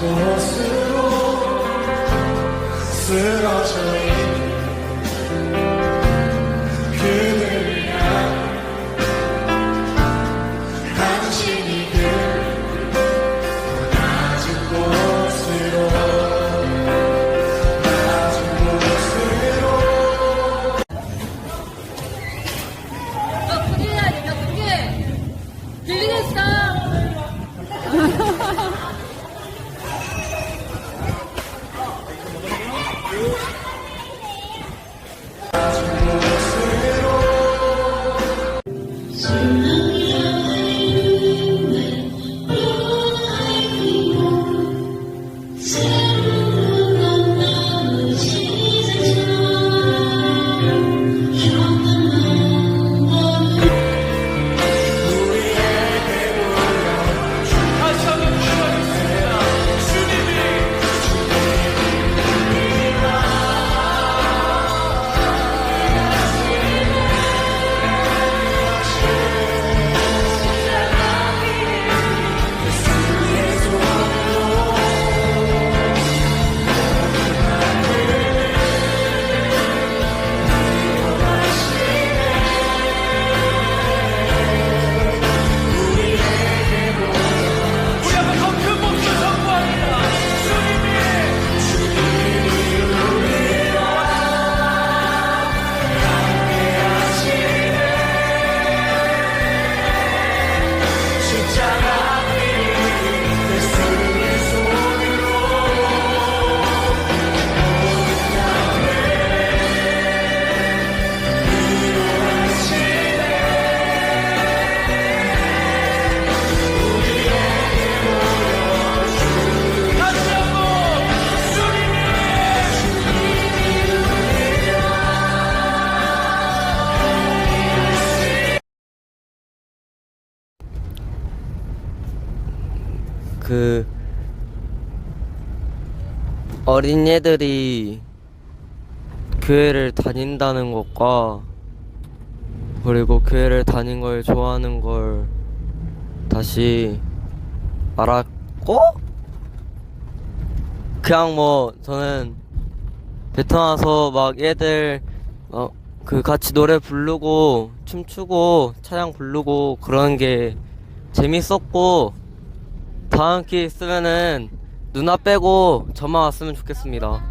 낮은 곳으로 쓰러져 있는 그들을 향해 당신이 그더 낮은 곳으로 낮은 곳으로 너 돼, 너 크게. 들리겠어? 그 어린애들이 교회를 다닌다는 것과 그리고 교회를 다닌 걸 좋아하는 걸 다시 알았고 그냥 뭐 저는 베트남 와서 막 애들 어 그 같이 노래 부르고 춤추고 찬양 부르고 그러는 게 재밌었고 다음 기회 있으면은 누나 빼고 저만 왔으면 좋겠습니다.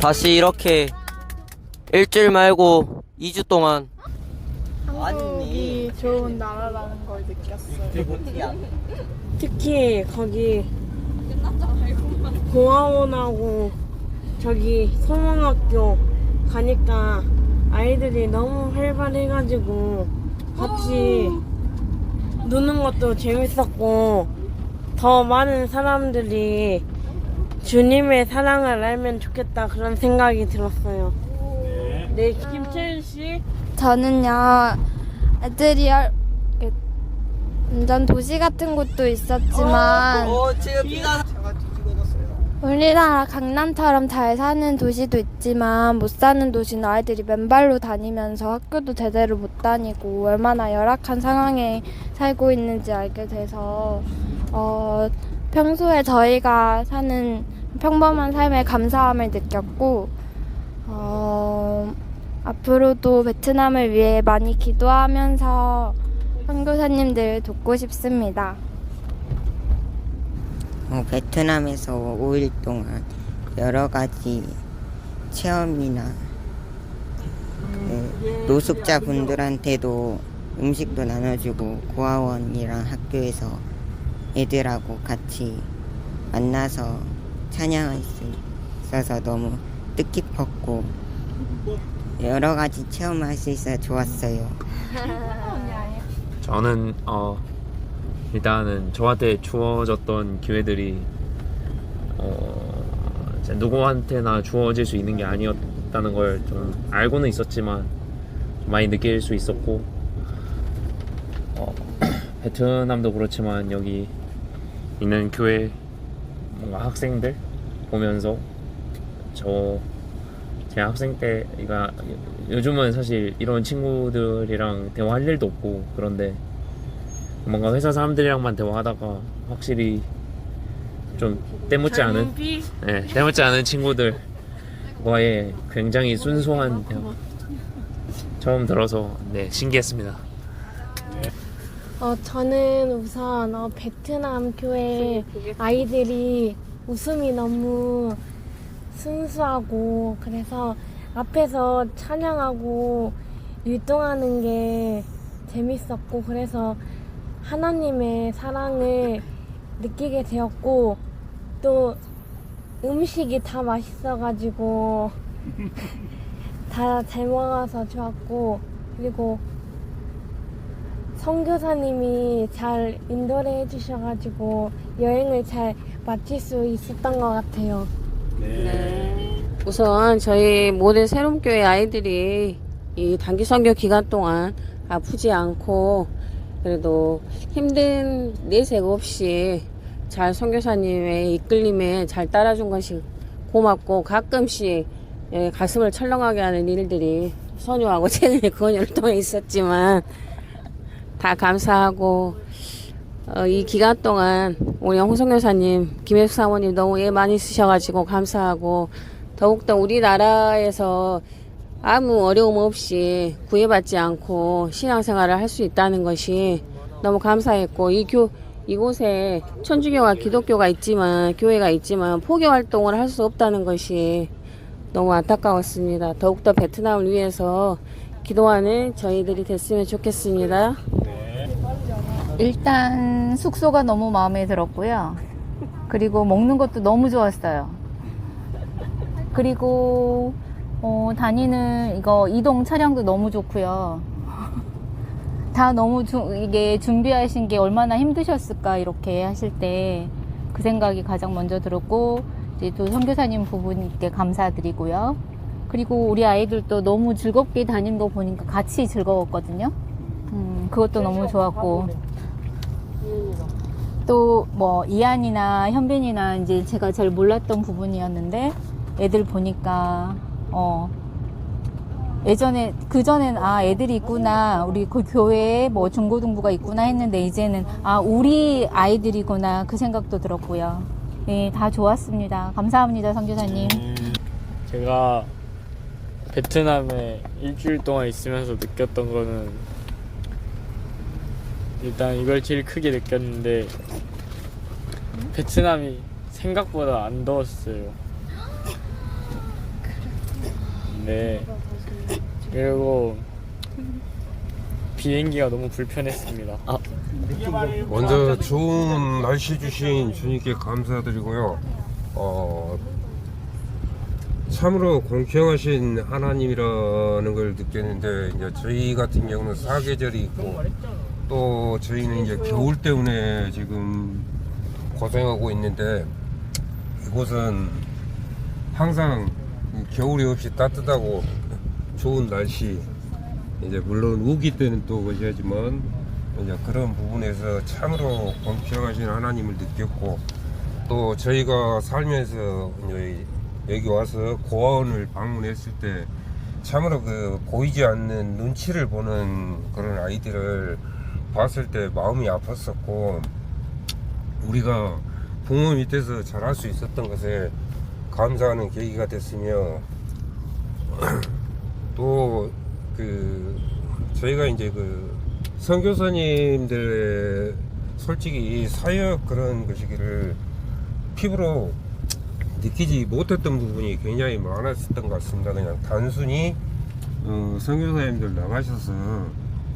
다시 이렇게 일주일 말고 2주 동안 한국이 좋은 나라라는 걸 느꼈어요. 특히 거기 공화원하고 저기 소망학교 가니까 아이들이 너무 활발해가지고 같이 노는 것도 재밌었고 더 많은 사람들이 주님의 사랑을 알면 좋겠다 그런 생각이 들었어요. 네, 김채윤 씨. 저는요 애들이 할- 이렇게 완전 도시 같은 곳도 있었지만 어 지금 비가 우리나라 강남처럼 잘 사는 도시도 있지만 못 사는 도시는 아이들이 맨발로 다니면서 학교도 제대로 못 다니고 얼마나 열악한 상황에 살고 있는지 알게 돼서 어, 평소에 저희가 사는 평범한 삶에 감사함을 느꼈고 어, 앞으로도 베트남을 위해 많이 기도하면서 선교사님들 돕고 싶습니다. 어, 베트남에서 5일 동안 여러 가지 체험이나 그 노숙자 분들한테도 음식도 나눠주고 고아원이랑 학교에서 애들하고 같이 만나서 찬양할 수 있어서 너무 뜻깊었고 여러 가지 체험할 수 있어 좋았어요. 저는 어 일단은 저한테 주어졌던 기회들이 어 누구한테나 주어질 수 있는 게 아니었다는 걸 좀 알고는 있었지만 좀 많이 느낄 수 있었고 어 베트남도 그렇지만 여기 있는 교회 뭔가 학생들 보면서 저 제 학생 때, 그러니까 요즘은 사실 이런 친구들이랑 대화할 일도 없고 그런데 뭔가 회사 사람들이랑만 대화하다가 확실히 좀 때묻지 않은, 비 네, 때묻지 않은 친구들과의 굉장히 순수한 대화 처음 들어서 네 신기했습니다. 어, 저는 우선 어, 베트남 교회 아이들이 웃음이 너무 순수하고 그래서 앞에서 찬양하고 율동하는 게 재밌었고 그래서 하나님의 사랑을 느끼게 되었고 또 음식이 다 맛있어가지고 다 잘 먹어서 좋았고 그리고 선교사님이 잘 인도를 해주셔가지고 여행을 잘 마칠 수 있었던 것 같아요. 우선 저희 모든 새롬교회 아이들이 이 단기 선교 기간 동안 아프지 않고 그래도 힘든 내색 없이 잘 선교사님의 이끌림에 잘 따라준 것이 고맙고 가끔씩 예, 가슴을 철렁하게 하는 일들이 선유하고 최근에 그언유를 통해 있었지만 다 감사하고 어, 이 기간 동안 우리 홍성 여사님, 김혜숙 사모님 너무 애 많이 쓰셔가지고 감사하고 더욱더 우리나라에서 아무 어려움 없이 구애받지 않고 신앙생활을 할 수 있다는 것이 너무 감사했고 이 교, 이곳에 천주교와 기독교가 있지만 교회가 있지만 포교 활동을 할 수 없다는 것이 너무 안타까웠습니다. 더욱더 베트남을 위해서 기도하는 저희들이 됐으면 좋겠습니다. 일단 숙소가 너무 마음에 들었고요. 그리고 먹는 것도 너무 좋았어요. 그리고 어, 다니는 이거 이동 차량도 너무 좋고요. 다 너무 주, 이게 준비하신 게 얼마나 힘드셨을까 이렇게 하실 때 그 생각이 가장 먼저 들었고 이제 또 선교사님 부부님께 감사드리고요. 그리고 우리 아이들도 너무 즐겁게 다닌 거 보니까 같이 즐거웠거든요. 음, 그것도 너무 좋았고 또 뭐 이한이나 현빈이나 이제 제가 잘 몰랐던 부분이었는데 애들 보니까 어 예전에 그 전엔 아 애들이 있구나 우리 그 교회에 뭐 중고등부가 있구나 했는데 이제는 아 우리 아이들이구나 그 생각도 들었고요. 네, 다 좋았습니다. 감사합니다, 선교사님. 제가 베트남에 일주일 동안 있으면서 느꼈던 거는 일단 이걸 제일 크게 느꼈는데 베트남이 생각보다 안 더웠어요. 네. 그리고 비행기가 너무 불편했습니다. 먼저 좋은 날씨 주신 주님께 감사드리고요. 어, 참으로 공평하신 하나님이라는 걸 느꼈는데 이제 저희 같은 경우는 사계절이 있고 또 저희는 이제 겨울 때문에 지금 고생하고 있는데 이곳은 항상 겨울이 없이 따뜻하고 좋은 날씨. 이제 물론 우기 때는 또 그러지만 이제 그런 부분에서 참으로 공평하신 하나님을 느꼈고 또 저희가 살면서 여기, 와서 고아원을 방문했을 때 참으로 그 보이지 않는 눈치를 보는 그런 아이들을 봤을 때 마음이 아팠었고 우리가 부모 밑에서 잘할 수 있었던 것에 감사하는 계기가 됐으며 또 그 저희가 이제 그 선교사님들의 솔직히 사역 그런 것이기를 피부로 느끼지 못했던 부분이 굉장히 많았었던 것 같습니다. 그냥 단순히 어, 선교사님들 나가셔서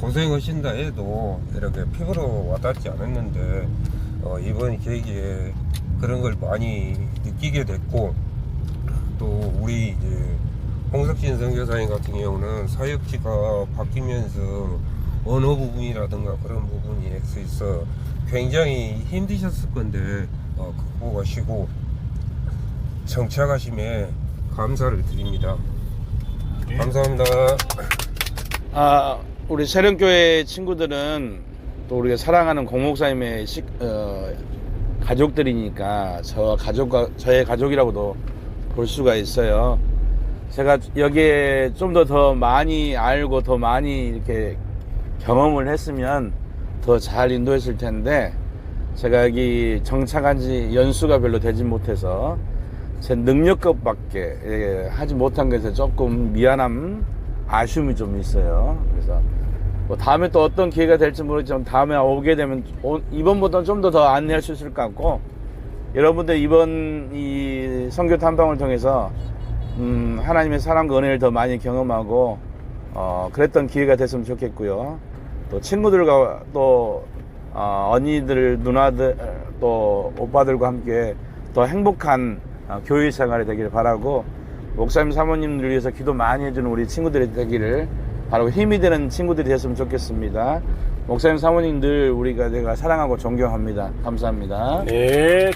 고생하신다 해도 이렇게 피부로 와닿지 않았는데 어, 이번 계기에 그런 걸 많이 느끼게 됐고 또 우리 이제 홍석진 선교사님 같은 경우는 사역지가 바뀌면서 언어 부분이라든가 그런 부분에 있어 굉장히 힘드셨을 건데 어, 극복하시고 정착하심에 감사를 드립니다. 감사합니다. 아, 우리 세령교회 친구들은 또 우리가 사랑하는 공목사님의 식, 어, 가족들이니까 저 가족과 저의 가족이라고도 볼 수가 있어요. 제가 여기에 좀더더 많이 알고 더 많이 이렇게 경험을 했으면 더 잘 인도했을 텐데 제가 여기 정착한 지 연수가 별로 되지 못해서 제 능력급밖에 예, 하지 못한 것에 조금 미안함, 아쉬움이 좀 있어요. 그래서 뭐 다음에 또 어떤 기회가 될지 모르지만 다음에 오게 되면 오- 이번보다 좀더 더 안내할 수 있을 것 같고 여러분들 이번 이 선교 탐방을 통해서 음, 하나님의 사랑과 은혜를 더 많이 경험하고 어, 그랬던 기회가 됐으면 좋겠고요. 또 친구들과 또 어, 언니들, 누나들, 또 오빠들과 함께 더 행복한 어, 교회 생활이 되기를 바라고 목사님 사모님들 위해서 기도 많이 해주는 우리 친구들이 되기를 바라고 힘이 되는 친구들이 됐으면 좋겠습니다. 목사님 사모님들 우리가 내가 사랑하고 존경합니다. 감사합니다. 네,